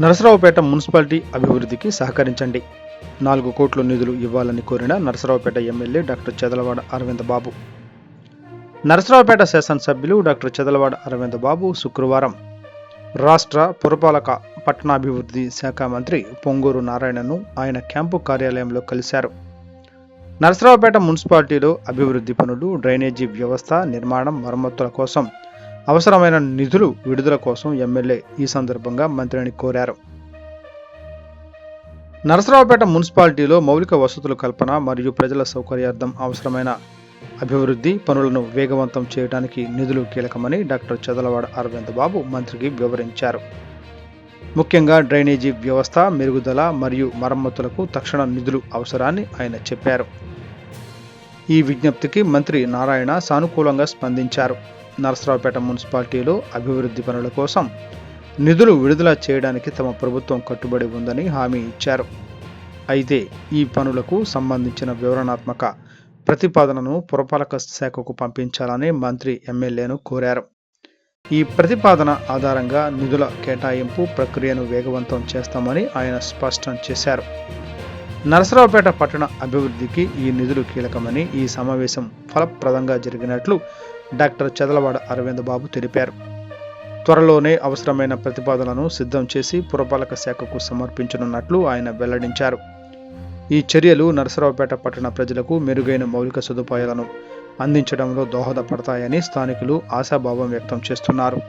Narasaraopet municipality అభివృద్ధికి సహకరించండి. నాలుగు కోట్ల నిధులు ఇవ్వాలని కోరిన నరసరావుపేట ఎమ్మెల్యే డాక్టర్ చెదలవాడ అరవింద్ బాబు నరసరావుపేట శాసనసభ్యులు డాక్టర్ చెదలవాడ అరవింద్ బాబు శుక్రవారం. రాష్ట్ర పురపాలక పట్టణాభివృద్ధి శాఖ మంత్రి పొంగూరు నారాయణను ఆయన క్యాంపు కార్యాలయంలో కలిశారు. నరసరావుపేట మున్సిపాలిటీలో అభివృద్ధి పనులు డ్రైనేజీ వ్యవస్థ నిర్మాణం మరమ్మతుల కోసం అవసరమైన నిధులు విడుదల కోసం ఎమ్మెల్యే ఈ సందర్భంగా మంత్రిని కోరారు. నరసరావుపేట మున్సిపాలిటీలో మౌలిక వసతుల కల్పన మరియు ప్రజల సౌకర్యార్థం అవసరమైన అభివృద్ధి పనులను వేగవంతం చేయడానికి నిధులు కీలకమని డాక్టర్ చదలవాడ అరవింద్ బాబు మంత్రికి వివరించారు. ముఖ్యంగా డ్రైనేజీ వ్యవస్థ మెరుగుదల మరియు మరమ్మతులకు తక్షణ నిధులు అవసరాన్ని ఆయన చెప్పారు. ఈ విజ్ఞప్తికి మంత్రి నారాయణ సానుకూలంగా స్పందించారు. నరసరావుపేట మున్సిపాలిటీలో అభివృద్ధి పనుల కోసం నిధులు విడుదల చేయడానికి తమ ప్రభుత్వం కట్టుబడి ఉందని హామీ ఇచ్చారు. అయితే ఈ పనులకు సంబంధించిన వివరణాత్మక ప్రతిపాదనను పురపాలక శాఖకు పంపించాలని మంత్రి ఎమ్మెల్యేను కోరారు. ఈ ప్రతిపాదన ఆధారంగా నిధుల కేటాయింపు ప్రక్రియను వేగవంతం చేస్తామని ఆయన స్పష్టం చేశారు. నరసరావుపేట పట్టణ అభివృద్ధికి ఈ నిధులు కీలకమని ఈ సమావేశం ఫలప్రదంగా జరిగినట్లు డాక్టర్ చదలవాడ అరవింద్ బాబు తెలిపారు. త్వరలోనే అవసరమైన ప్రతిపాదనను సిద్ధం చేసి పురపాలక శాఖకు సమర్పించనున్నట్లు ఆయన వెల్లడించారు. ఈ చర్యలు నరసరావుపేట పట్టణ ప్రజలకు మెరుగైన మౌలిక సదుపాయాలను అందించడంలో దోహదపడతాయని స్థానికులు ఆశాభావం వ్యక్తం చేస్తున్నారు.